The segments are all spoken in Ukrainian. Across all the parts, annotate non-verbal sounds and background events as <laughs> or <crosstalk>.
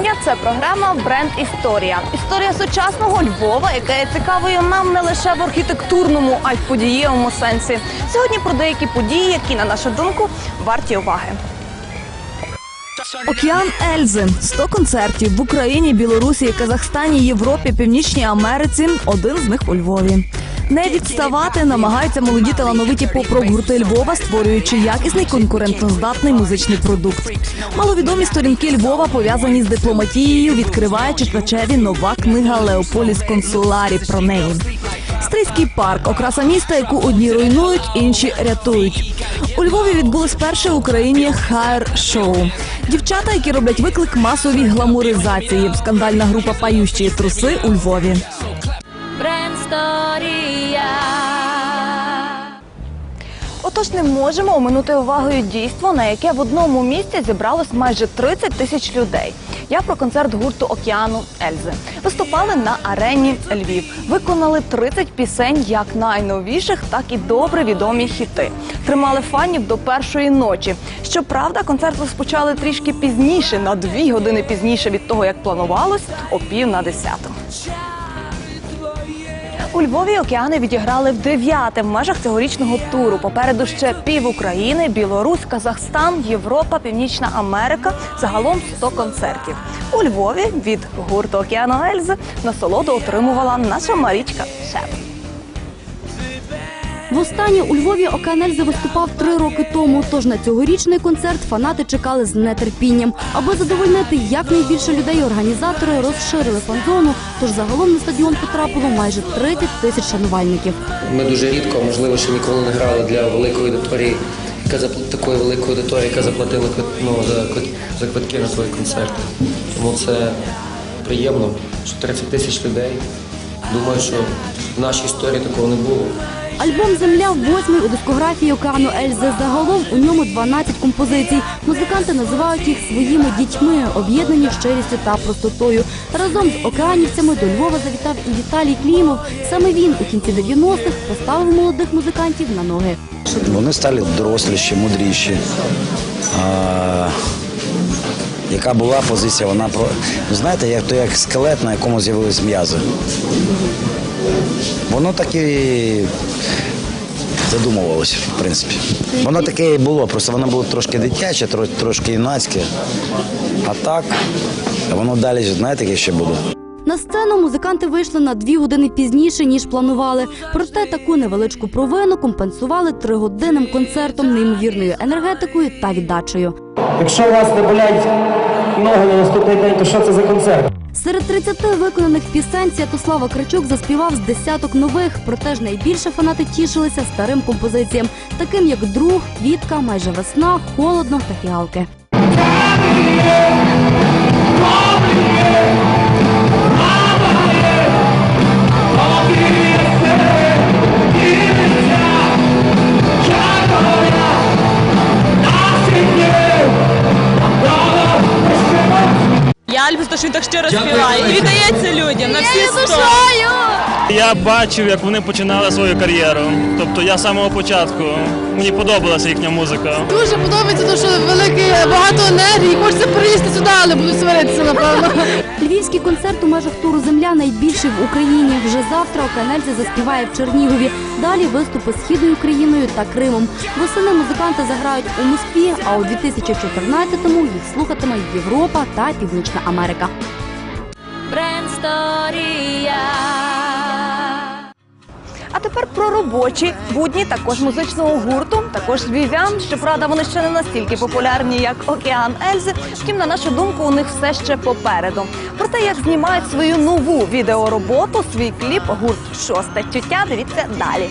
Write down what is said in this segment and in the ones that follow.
Мої. Це програма Бренд Історія. Історія сучасного Львова, яка є цікавою нам не лише в архітектурному, а й в подієвому сенсі. Сьогодні про деякі події, які, на нашу думку, варті уваги. Океан Ельзи 100 концертів в Україні, Білорусі, Казахстані, Європі, Північній Америці. Один з них у Львові. Не відставати намагаються молоді талановиті поп-рок гурти Львова, створюючи якісний конкурентоздатний музичний продукт. Маловідомі сторінки Львова пов'язані з дипломатією. Відкриває читачеві нова книга Леополіс Консуларі про неї. Стрийський парк окраса міста, яку одні руйнують, інші рятують. У Львові відбулось перше в Україні хайр-шоу. Дівчата, які роблять виклик масовій гламуризації. Скандальна група пающі труси у Львові. Отож, не можемо оминути увагою дійство, на яке в одному місці зібралось майже 30 тисяч людей. Я про концерт гурту Океану Ельзи. Виступали на арені Львів. Виконали 30 пісень, як найновіших, так і добре відомі хіти. Тримали фанів до першої ночі. Щоправда, концерт розпочали трішки пізніше, на дві години пізніше від того, як планувалось, о пів на десяту. У Львові океани відіграли в дев'яте в межах цьогорічного туру. Попереду ще пів України, Білорусь, Казахстан, Європа, Північна Америка. Загалом 100 концертів. У Львові від гурту Океану Ельзи насолоду отримувала наша Марічка Шеп. Востаннє у Львові Океанельзи виступав три роки тому. Тож на цьогорічний концерт фанати чекали з нетерпінням. Аби задовольнити якнайбільше людей, організатори розширили фан-зону. Тож загалом на стадіон потрапило майже 30 тисяч шанувальників. Ми дуже рідко, можливо, ще ніколи не грали для великої аудиторії, яка запл- такої великої аудиторії, яка заплатила ну, за, за квитки на свої концерти. Тому це приємно, що 30 тисяч людей. Думаю, що в нашій історії такого не було. Альбом Земля восьмий у дискографії Океану Ельзи. Загалом у ньому 12 композицій. Музиканти називають їх своїми дітьми, об'єднані щирістю та простотою. Разом з океанівцями до Львова завітав і Віталій Клімов. Саме він у кінці 90-х поставив молодих музикантів на ноги. Вони стали доросліші, мудріші. А, яка була позиція, вона знаєте, як то як скелет, на якому з'явились м'язи. Воно так і задумувалося, в принципі. Воно таке і було, просто воно було трошки дитяче, трошки юнацьке. А так, воно далі, знаєте, яке ще буде. На сцену музиканти вийшли на дві години пізніше ніж планували. Проте таку невеличку провину компенсували тригодинним концертом, неймовірною енергетикою та віддачею. Якщо у вас не болять ноги на наступний день, то що це за концерт? Серед 30 виконаних пісень Святослава Кричук заспівав з десяток нових, проте ж найбільше фанати тішилися старим композиціям, таким як друг, квітка, майже весна, холодно та фіалки. Я люблю, що він так щиро співає. І віддається людям на всі сто. Я бачив, як вони починали свою кар'єру. Тобто я з самого початку. Мені подобалася їхня музика. Дуже подобається, тому що великий багато енергії. Хочеться приїсти сюди, але буду сваритися, напевно. <laughs> Львівський концерт у межах туру Земля найбільший в Україні. Вже завтра Океанельзі заспіває в Чернігові. Далі виступи східною Україною та Кримом. Восени музиканти заграють у Москві, а у 2014-му їх слухатиме Європа та Північна Америка. Брендсторія. Тепер про робочі будні також музичного гурту, також львів'ян. Щоправда, вони ще не настільки популярні, як Океан Ельзи. Втім, на нашу думку, у них все ще попереду. Про те, як знімають свою нову відеороботу, свій кліп гурт Шосте тютя. Дивіться далі.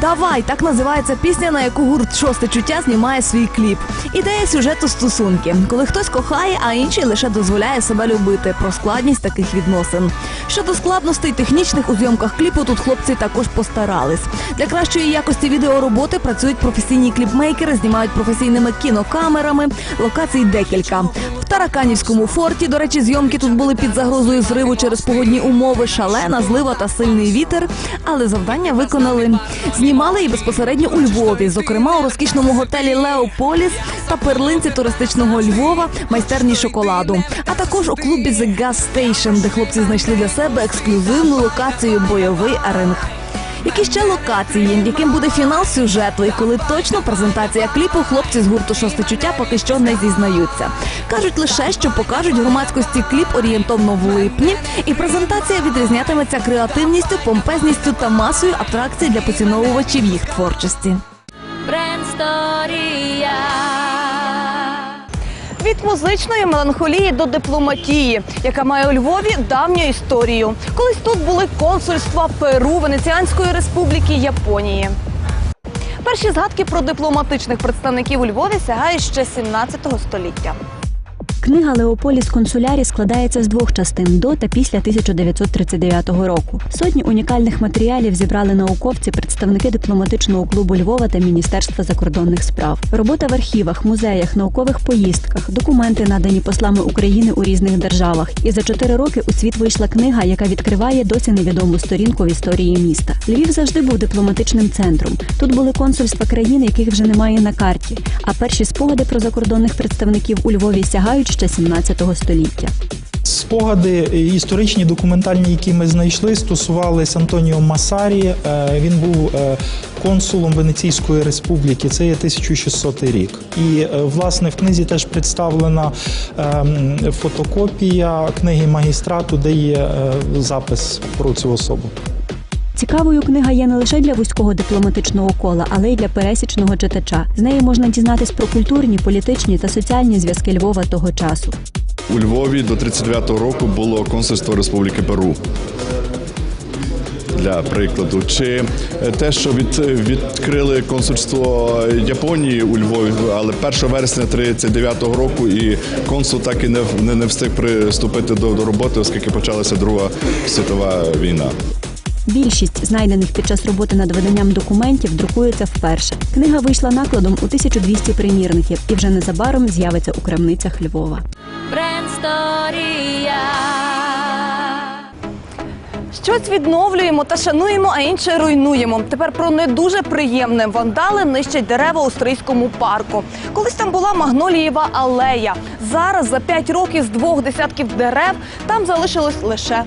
Давай так називається пісня, на яку гурт шосте чуття знімає свій кліп. Ідея сюжету стосунки, коли хтось кохає, а інший лише дозволяє себе любити. Про складність таких відносин. Щодо складностей технічних у зйомках кліпу, тут хлопці також постарались. Для кращої якості відеороботи працюють професійні кліпмейкери, знімають професійними кінокамерами. Локацій декілька. В Тараканівському форті, до речі, зйомки тут були під загрозою зриву через погодні умови, шалена злива та сильний вітер. Але завдання виконали. Знімали і безпосередньо у Львові, зокрема у розкішному готелі Леополіс та перлинці туристичного Львова, майстерні шоколаду, а також у клубі The Gas Station, де хлопці знайшли для себе ексклюзивну локацію бойовий аринг. Які ще локації, яким буде фінал сюжету, і коли точно презентація кліпу хлопці з гурту шосте чуття поки що не зізнаються. кажуть лише, що покажуть громадськості кліп орієнтовно в липні, і презентація відрізнятиметься креативністю, помпезністю та масою атракцій для поціновувачів їх творчості. Від музичної меланхолії до дипломатії, яка має у Львові давню історію. Колись тут були консульства Перу, Венеціанської республіки, Японії. Перші згадки про дипломатичних представників у Львові сягають ще 17 століття. Книга Леополіс Консулярі складається з двох частин до та після 1939 року. Сотні унікальних матеріалів зібрали науковці, представники дипломатичного клубу Львова та Міністерства закордонних справ. Робота в архівах, музеях, наукових поїздках, документи надані послами України у різних державах. І за чотири роки у світ вийшла книга, яка відкриває досі невідому сторінку в історії міста. Львів завжди був дипломатичним центром. Тут були консульства країн, яких вже немає на карті. А перші спогади про закордонних представників у Львові сягають ще 17 століття. Спогади історичні, документальні, які ми знайшли, стосувались Антоніо Масарі. Е, Він був е, консулом Венеційської республіки. Це є 1600 рік. І е, власне в книзі теж представлена фотокопія книги магістрату, де є запис про цю особу. Цікавою книга є не лише для вузького дипломатичного кола, але й для пересічного читача. З неї можна дізнатись про культурні, політичні та соціальні зв'язки Львова того часу. У Львові до 39-го року було консульство Республіки Перу. Для прикладу, чи те, що від, відкрили консульство Японії у Львові, але 1 вересня 39-го року і консул так і не, не, не встиг приступити до, до роботи, оскільки почалася Друга світова війна. Більшість знайдених під час роботи над виданням документів друкується вперше. Книга вийшла накладом у 1200 примірників і вже незабаром з'явиться у крамницях Львова. Щось відновлюємо та шануємо, а інше руйнуємо. Тепер про не дуже приємне. Вандали нищать дерева у Стрийському парку. Колись там була магнолієва алея. Зараз за п'ять років з двох десятків дерев там залишилось лише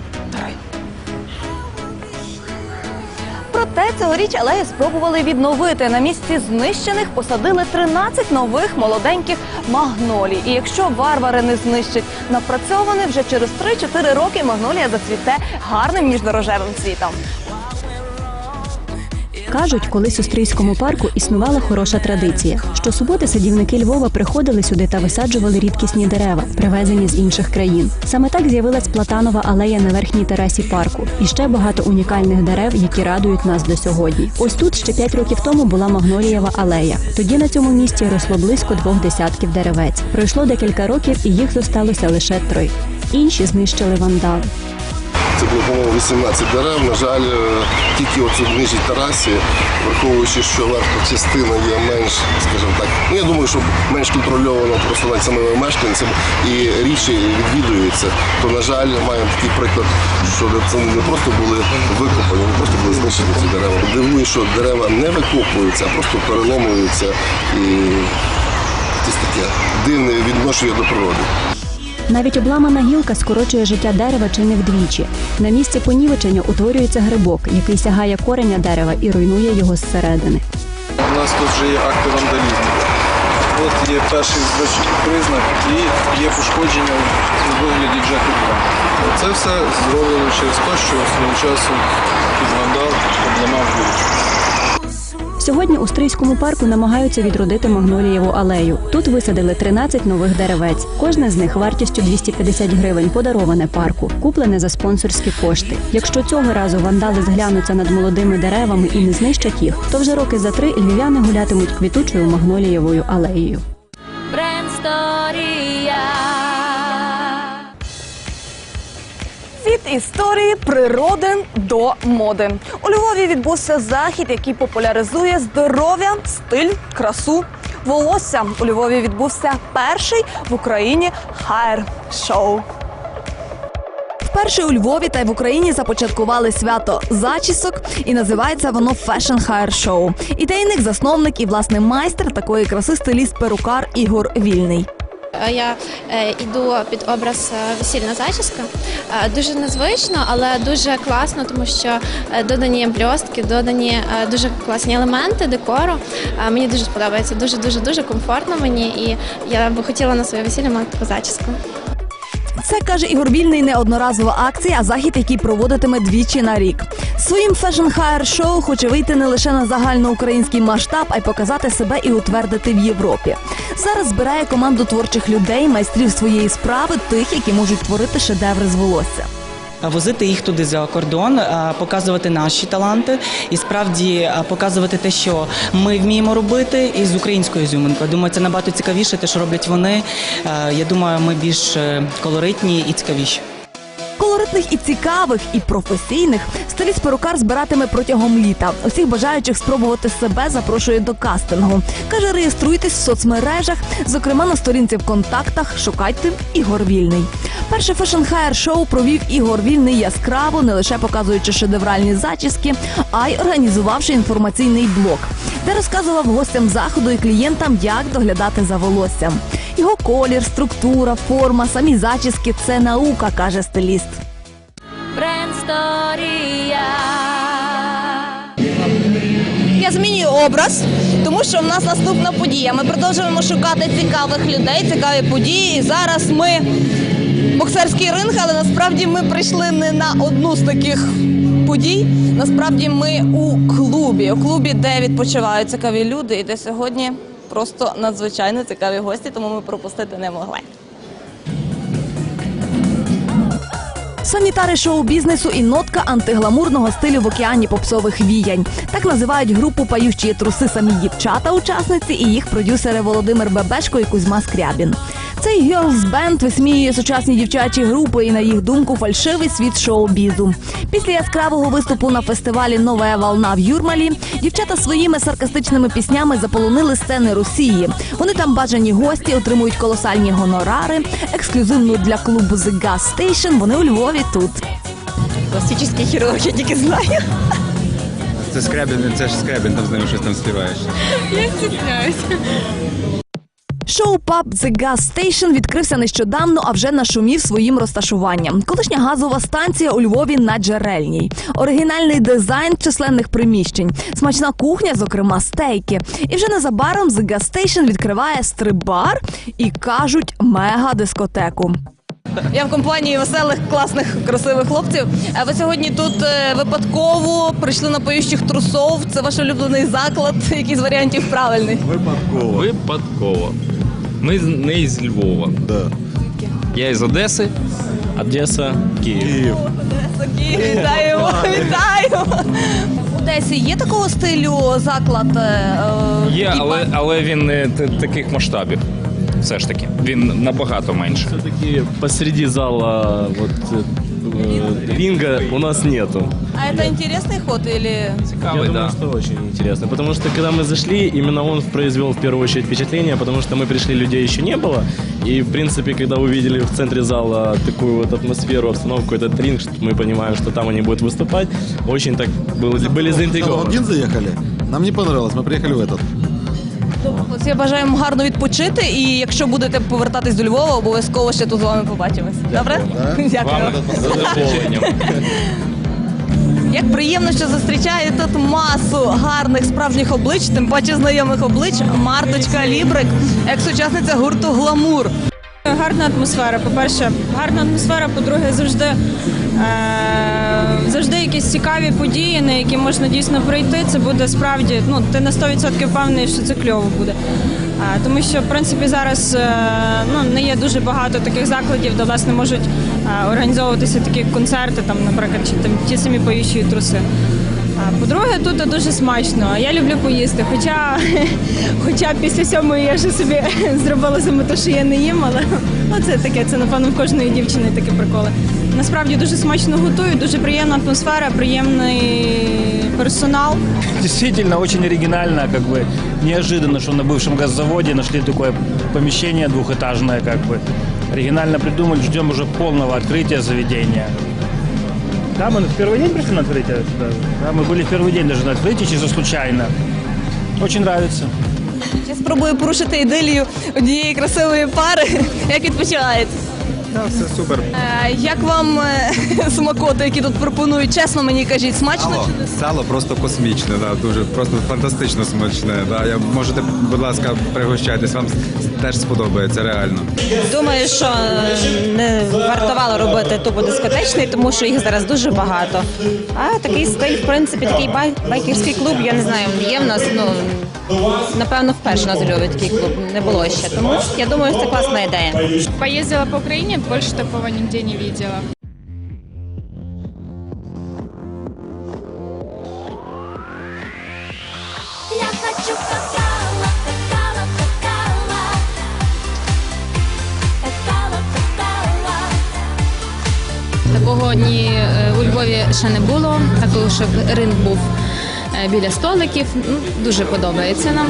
Проте цьогоріч алею спробували відновити. На місці знищених посадили 13 нових молоденьких магнолій. І якщо варвари не знищать напрацьований, вже через 3-4 роки магнолія зацвіте гарним ніжно-рожевим цвітом. Кажуть, колись у Стрийському парку існувала хороша традиція. Щосуботи садівники Львова приходили сюди та висаджували рідкісні дерева, привезені з інших країн. Саме так з'явилась платанова алея на верхній терасі парку. І ще багато унікальних дерев, які радують нас до сьогодні. Ось тут ще п'ять років тому була магнолієва алея. Тоді на цьому місці росло близько двох десятків деревець. Пройшло декілька років, і їх зосталося лише три. Інші знищили вандали. Це було, по-моєму, 18 дерев. На жаль, е, тільки оцю в нижній терасі, враховуючи, що верхня частина є менш, скажімо так, ну я думаю, що менш контрольовано просто навіть самими мешканцями і рідше відвідуються, то, на жаль, маємо такий приклад, що це не просто були викопані, не просто були знищені ці дерева. Дивує, що дерева не викопуються, а просто переломуються і якесь таке дивне відношення до природи. Навіть обламана гілка скорочує життя дерева чи не вдвічі. На місці понівечення утворюється грибок, який сягає кореня дерева і руйнує його зсередини. У нас тут вже є акти вандалізму. От є перший признак і є пошкодження у вигляді джекету. Це все зроблено через те, що свого часу під вандал обламав вулицю. Сьогодні у Стрийському парку намагаються відродити Магнолієву алею. Тут висадили 13 нових деревець. Кожне з них вартістю 250 гривень подароване парку, куплене за спонсорські кошти. Якщо цього разу вандали зглянуться над молодими деревами і не знищать їх, то вже роки за три львів'яни гулятимуть квітучою Магнолієвою алеєю. Від історії природи до моди у Львові відбувся захід, який популяризує здоров'я, стиль, красу, волосся. У Львові відбувся перший в Україні хайр шоу. Вперше у Львові та й в Україні започаткували свято зачісок, і називається воно Fashion Hair Show. Ідейник, засновник і власне майстер такої краси стиліст перукар Ігор Вільний. Я е, йду під образ е, весільна зачіска. Е, Дуже незвично, але дуже класно, тому що е, додані бльостки, додані е, дуже класні елементи декору. Е, Мені дуже сподобається, дуже дуже дуже комфортно мені, і я би хотіла на своє весілля мати таку зачіску. Це каже Ігор Вільний неодноразова акція, а захід, який проводитиме двічі на рік. Своїм фешн хайр шоу хоче вийти не лише на загальноукраїнський масштаб, а й показати себе і утвердити в Європі. Зараз збирає команду творчих людей, майстрів своєї справи, тих, які можуть творити шедеври з волосся. Возити їх туди за кордон, а, показувати наші таланти і справді показувати те, що ми вміємо робити, і з українською зюминкою. Думаю, це набагато цікавіше, те, що роблять вони. Я думаю, ми більш е, колоритні і цікавіші. Колоритних і цікавих, і професійних стиліст перукар збиратиме протягом літа. Усіх бажаючих спробувати себе запрошує до кастингу. Каже, реєструйтесь в соцмережах, зокрема на сторінці в контактах. Шукайте Ігор Вільний. Перше фешн хайр шоу провів Ігор Вільний яскраво, не лише показуючи шедевральні зачіски, а й організувавши інформаційний блок, де розказував гостям заходу і клієнтам, як доглядати за волоссям. Його колір, структура, форма, самі зачіски це наука, каже стиліст. Я змінюю образ, тому що в нас наступна подія. Ми продовжуємо шукати цікавих людей, цікаві події. І зараз ми боксерський ринг, але насправді ми прийшли не на одну з таких подій. Насправді ми у клубі, у клубі, де відпочивають цікаві люди, і де сьогодні просто надзвичайно цікаві гості, тому ми пропустити не могли. Санітари шоу-бізнесу і нотка антигламурного стилю в океані попсових віянь. Так називають групу паючі труси самі дівчата-учасниці і їх продюсери Володимир Бебешко і Кузьма Скрябін. Цей Girls Band висміює сучасні дівчачі групи і, на їх думку, фальшивий світ шоу-бізу. Після яскравого виступу на фестивалі Нова волна в Юрмалі дівчата своїми саркастичними піснями заполонили сцени Росії. Вони там бажані гості, отримують колосальні гонорари. Ексклюзивно для клубу The Gas Station вони у Львові тут. Пластичний хірург, я тільки знаю. Це скребін, це ж скребін, там з ними щось там співаєш. Я стісняюся. Шоу паб The Gas Station відкрився нещодавно, а вже нашумів своїм розташуванням. Колишня газова станція у Львові на Джерельній. Оригінальний дизайн численних приміщень, смачна кухня, зокрема стейки. І вже незабаром The Gas Station відкриває стрип-бар і кажуть мега-дискотеку. Я в компанії веселих, класних, красивих хлопців. Ви сьогодні тут е, випадково прийшли на поющих трусов. Це ваш улюблений заклад. Який з варіантів правильний? Випадково. Випадково. Ми з- не із Львова. Да. Я із Одеси. Одеса, Київ. Київ. Вітаємо, вітаємо. У Одесі є такого стилю заклад? е, е, Є, і але, але він не т- таких масштабів. Все ж таки. Він набагато менше. Все-таки посреди зала вот э, ринга у нас нету. А это интересный ход или... Я думаю, что очень интересно, потому что когда мы зашли, именно он произвел в первую очередь впечатление, потому что мы пришли, людей еще не было, и в принципе, когда увидели в центре зала такую вот атмосферу, обстановку, этот ринг, что мы понимаем, что там они будут выступать, очень так было, были заинтригованы. один заехали. Нам не понравилось, мы приехали в этот. Бажаю вам гарно відпочити, і якщо будете повертатись до Львова, обов'язково ще тут з вами побачимось. Добре? Дякую. Як приємно, що зустрічаю тут масу гарних справжніх облич, тим паче знайомих облич. Марточка Лібрик, екс-учасниця гурту Гламур. Гарна атмосфера. По-перше, гарна атмосфера, по-друге, завжди, е, завжди якісь цікаві події, на які можна дійсно прийти. Це буде справді, ну, ти на 100% впевнений, що це кльово буде. Е, тому що, в принципі, зараз е, ну, не є дуже багато таких закладів, де власне можуть організовуватися такі концерти, там, наприклад, чи там ті самі поїщі труси. А по-друге, тут дуже смачно. А Я люблю поїсти. Хоча, <laughs> хоча після сьомої я вже собі <laughs> зробила саме те, що я не їм, але <laughs> ну, це таке, це напевно в кожної дівчини такі приколи. Насправді дуже смачно готують, дуже приємна атмосфера, приємний персонал. Действительно, очень оригинально, как бы неожиданно, что на бывшем газзаводе нашли такое помещение двухэтажное, как бы. оригинально придумали, ждем уже полного открытия заведения. Да, мы в первый день пришли на открытие сюда. Да, мы были в первый день даже на открытии, чисто случайно. Очень нравится. Я спробую порушити ідилію однієї красивої пари. Як <laughs> відпочиваєте? Так, все супер. Е, Як вам е, <laughs> смакоти, які тут пропонують? Чесно мені кажіть, смачно Сало, чи не сало просто космічне, да, дуже просто фантастично смачне. Да. Я, можете, будь ласка, пригощайтесь, вам теж сподобається, реально. Думаю, що не вартувало робити тупо дискотечний, тому що їх зараз дуже багато. А такий стиль, в принципі, такий бай, байкерський клуб, я не знаю, є в нас, ну напевно, вперше нас зробить такий клуб, не було ще. Тому я думаю, це класна ідея. Поездила по Украине, больше такого нигде не. Я хочу какао. Такого ні е, у Львові ще не було, такого, щоб ринок був біля столиків. Ну, Дуже подобається нам.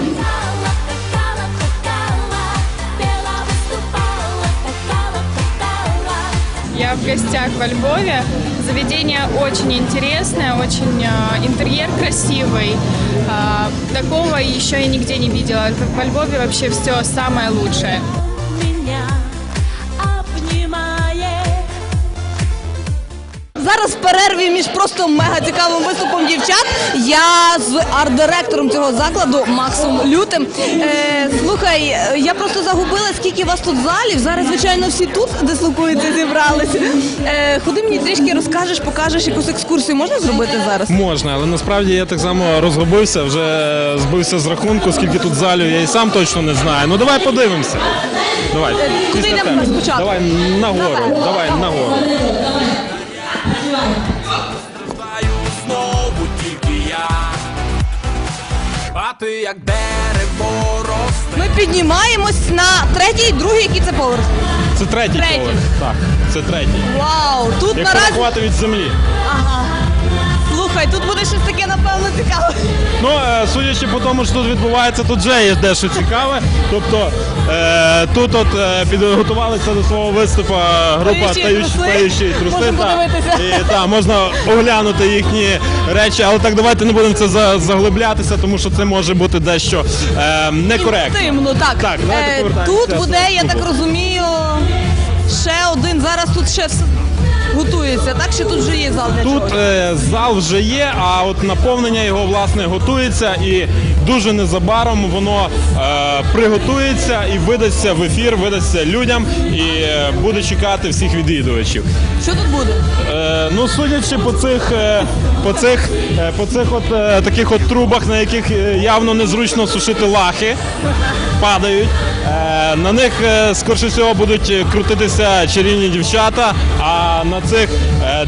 Я в гостях во Львове. Заведение очень интересное, очень э, интерьер красивый. А, Такого еще я нигде не видела. Это Во Львове вообще все самое лучшее. Зараз в перерві між просто мега цікавим виступом дівчат. Я з арт-директором цього закладу Максом Лютим. Е, слухай, я просто загубила, скільки вас тут залів. Зараз, звичайно, всі тут дислокуються, зібралися. Е, ходи мені трішки розкажеш, покажеш якусь екскурсію. Можна зробити зараз? Можна, але насправді я так само розгубився, вже збився з рахунку, скільки тут залів, я і сам точно не знаю. Ну давай подивимося. Давай. Е, куди йдемо спочатку? Давай нагору, давай нагору. Ти як дерево росте. Ми піднімаємось на третій, другий, який це поверх. Це третій, Третій. поверх. Так, це третій. Вау, тут Якщо наразі. рахувати від землі. Ага. Слухай, тут буде щось таке, напевно, цікаве. Ну, е, судячи по тому, що тут відбувається, тут вже є дещо цікаве. Тобто е, тут от е, підготувалися до свого виступу група Таючі «Таючі- труси». «Таючі труси. Можемо подивитися. І, та, можна оглянути їхні речі, але так давайте не будемо це за- заглиблятися, тому що це може бути дещо е, некоректно. Інтимно, так. Так, давайте Е, повертаємося тут буде, я так розумію, ще один. Зараз тут ще все готується, так? Чи тут вже є зал для Тут чогось? е, зал вже є, а от наповнення його власне готується, і дуже незабаром воно е, приготується і видасться в ефір, видасться людям і е, буде чекати всіх відвідувачів. Що тут буде? Е, ну, судячи по цих, е, по цих, е, по цих от е, таких от трубах, на яких явно незручно сушити лахи, падають. Е, на них скорше всього будуть крутитися чарівні дівчата, а на цих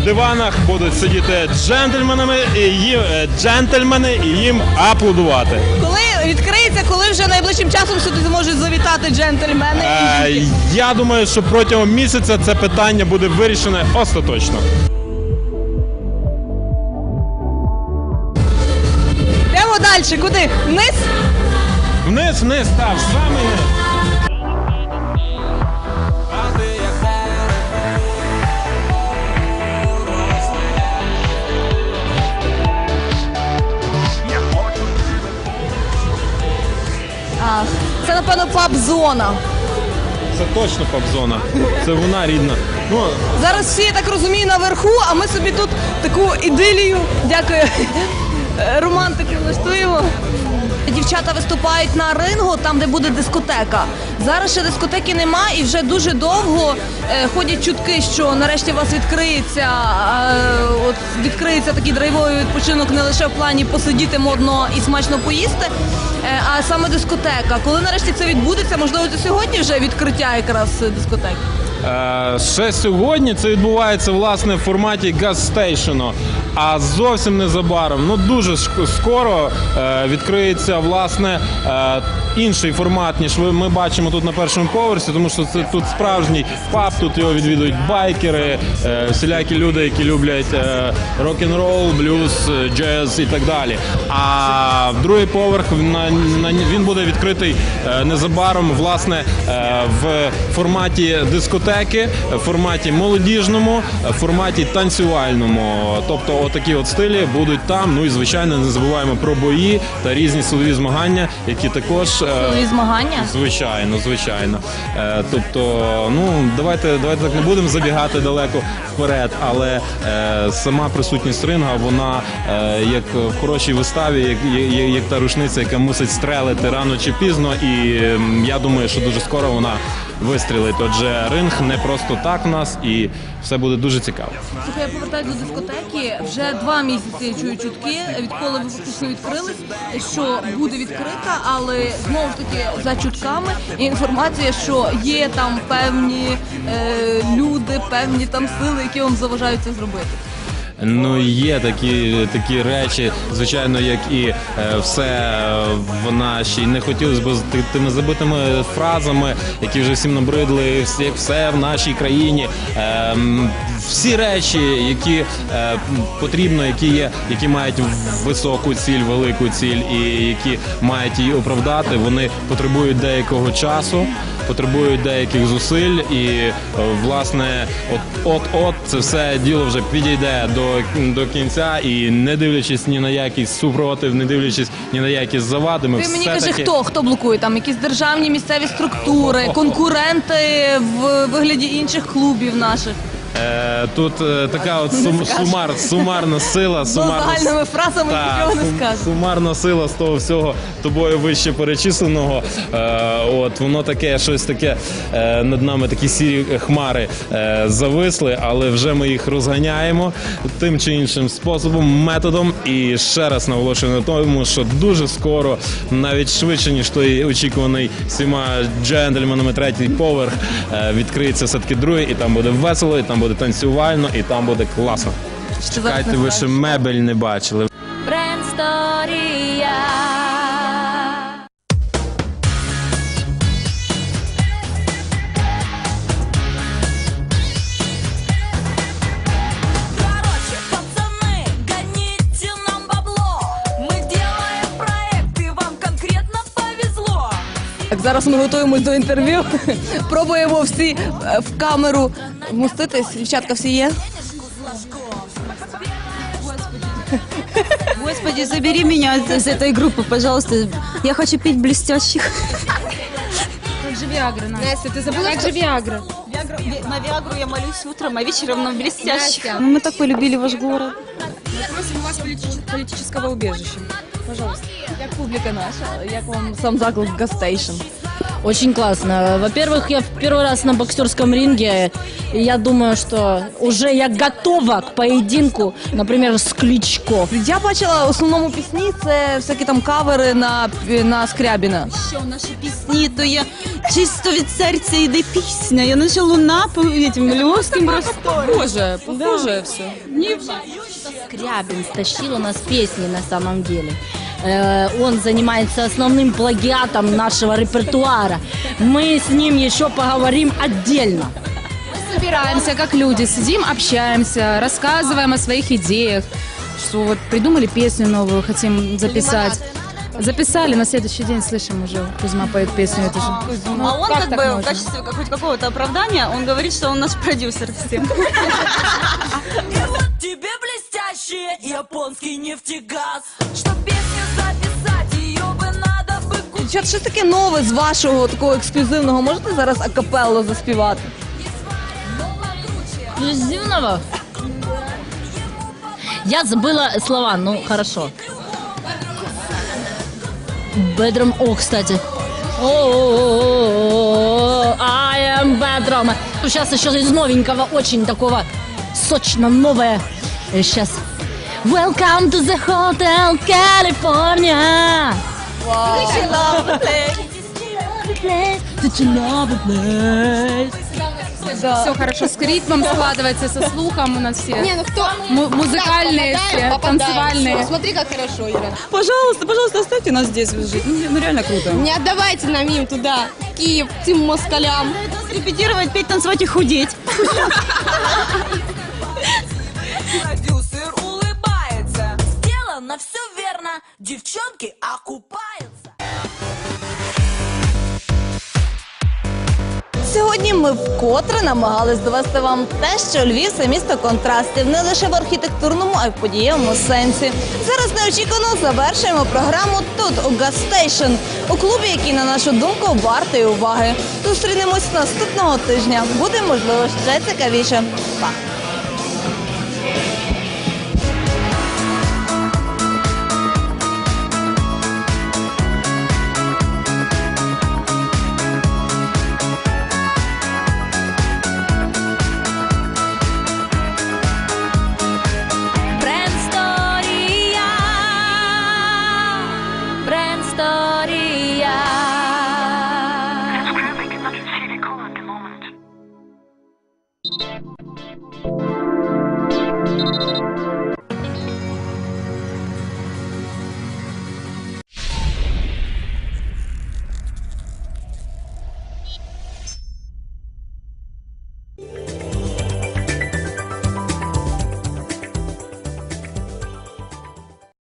диванах будуть сидіти джентльменами і їм, джентльмени і їм аплодувати. Коли відкриється, коли вже найближчим часом сюди зможуть завітати джентльмени? і Е, жінки? я думаю, що протягом місяця це питання буде вирішене остаточно. Йдемо далі. Куди? Вниз? Вниз, вниз, так, самий низ. Напевно, паб-зона. Це точно пабзона. Це вона рідна. Ну, Зараз всі, я так розумію, наверху, а ми собі тут таку ідилію, дякую, романтики, <laughs> романтику влаштуємо. Дівчата виступають на рингу, там, де буде дискотека. Зараз ще дискотеки нема, і вже дуже довго е, ходять чутки, що нарешті у вас відкриється, е, от відкриється такий драйвовий відпочинок не лише в плані посидіти модно і смачно поїсти, е, а саме дискотека. Коли нарешті це відбудеться, можливо, це сьогодні вже відкриття якраз дискотеки. Е, Ще сьогодні це відбувається власне в форматі газстейшену. А зовсім незабаром, ну дуже скоро е, відкриється власне е, інший формат, ніж ми бачимо тут на першому поверсі, тому що це тут справжній паб, тут його відвідують байкери, всілякі люди, які люблять е, рок-н-рол, блюз, е, джаз і так далі. А другий поверх він буде відкритий незабаром, власне, в форматі дискотеки, в форматі молодіжному, в форматі танцювальному. Тобто, отакі от стилі будуть там. Ну і звичайно, не забуваємо про бої та різні силові змагання, які також е, Силові змагання? Звичайно, звичайно. Е, тобто, ну давайте, давайте так не будемо забігати далеко вперед, але е, сама присутність ринга, вона як в хорошій виставі, як, як, як та рушниця, яка мусить стрелити рано чи пізно, і я думаю, що дуже скоро вона вистрілить. Отже, ринг не просто так в нас, і все буде дуже цікаво. Слухай, я повертаюся до дискотеки. Вже два місяці чую чутки, відколи ви фактично відкрились, що буде відкрита, але знову ж таки за чутками є інформація, що є там певні е, люди, певні там сили, які вам заважають це зробити. Ну є такі такі речі, звичайно, як і е, все в нашій не хотілося б з тими забитими фразами, які вже всім набридли, як все в нашій країні. Ем, всі речі, які е, потрібно, які є, які мають високу ціль, велику ціль, і які мають її оправдати, вони потребують деякого часу, потребують деяких зусиль, і е, власне, от от от це все діло вже підійде до, до кінця, і не дивлячись ні на якийсь супротив, не дивлячись ні на якісь завади, ми Ти мені кажи, таки... хто хто блокує там якісь державні місцеві структури, конкуренти в вигляді інших клубів наших. Е, тут е, така от сум, сумар, сумарна сила, сумарна загальними фразами Так, нічого не скажеш. Сумарна сила з того всього тобою вище перечисленого. Е, от воно таке, щось таке е, над нами такі сірі хмари е, зависли, але вже ми їх розганяємо тим чи іншим способом, методом. І ще раз наголошую на тому, що дуже скоро, навіть швидше ніж той очікуваний всіма джентльменами третій поверх, е, відкриється все таки другий, і там буде весело, і там буде танцювально, і там буде класно. Чекайте, ви ще мебель не бачили. Брендсторія. Так, зараз ми готуємось до інтерв'ю. <laughs> Пробуємо всі е, в камеру вмоститись. Дівчатка всі є. Господи, забери меня из этой группы, пожалуйста. Я хочу пить блестящих. Как же Виагра, Настя? Настя, ты забыла, Как что- же Виагра? На Виагру я молюсь утром, а вечером на блестящих. Настя. Ну, мы так полюбили ваш город. Мы просим у вас политического убежища. Пожалуйста. Як публіка наша, як вам сам заклад Гастейшн? Очень классно. Во-первых, я в первый раз на боксерском ринге, и я думаю, что уже я готова к поединку, например, с Кличко. Я бачила в основному пісні це всякі там кавери на, на Скрябіна. Що наші пісні, то є чисто від серця йде пісня. Я наче луна по этим львовським просторам. Похоже, похоже все. Скрябин стащил у нас песни на самом деле. Э, Он занимается основным плагиатом нашего репертуара. Мы с ним еще поговорим отдельно. Собираемся как люди, сидим, общаемся, рассказываем о своих идеях, что вот придумали песню новую, хотим записать. Записали, на следующий день слышим уже, Кузьма поет песню эту же. Ну, а он как, так бы в можно? качестве как- хоть какого-то оправдания, он говорит, что он наш продюсер всем. Тебе блестящий японский нефтегаз. Чтоб песню записать, ее бы надо бы купить. Дівчат, щось таке нове з вашого такого ексклюзивного. Можете зараз акапелло заспівати? Эксклюзивного? Я забыла слова, ну хорошо. Бедром, о, кстати. О, I am Bedroom. Сейчас еще из новенького, очень такого сочно новое. Сейчас. Welcome to the Hotel California. Did you love the place? Place? Все хорошо с ритмом складывается, со слухом у нас все. Не, ну кто? Му- музыкальные Так, все, попадаем, попадаем. танцевальные. Всё, Смотри, как хорошо, Ира. Пожалуйста, пожалуйста, оставьте нас здесь жить. Ну, ну, реально круто. Не отдавайте нам им туда, в Киев, тем москалям. Репетировать, петь, танцевать и худеть. Продюсер улыбается. Сделано все верно. Девчонки окупаются. Сьогодні ми вкотре намагались довести вам те, що Львів це місто контрастів не лише в архітектурному, а й в подієвому сенсі. Зараз неочікувано завершуємо програму тут у Газстейшн, у клубі, який, на нашу думку, вартий уваги. Зустрінемось наступного тижня. Буде можливо ще цікавіше. Па!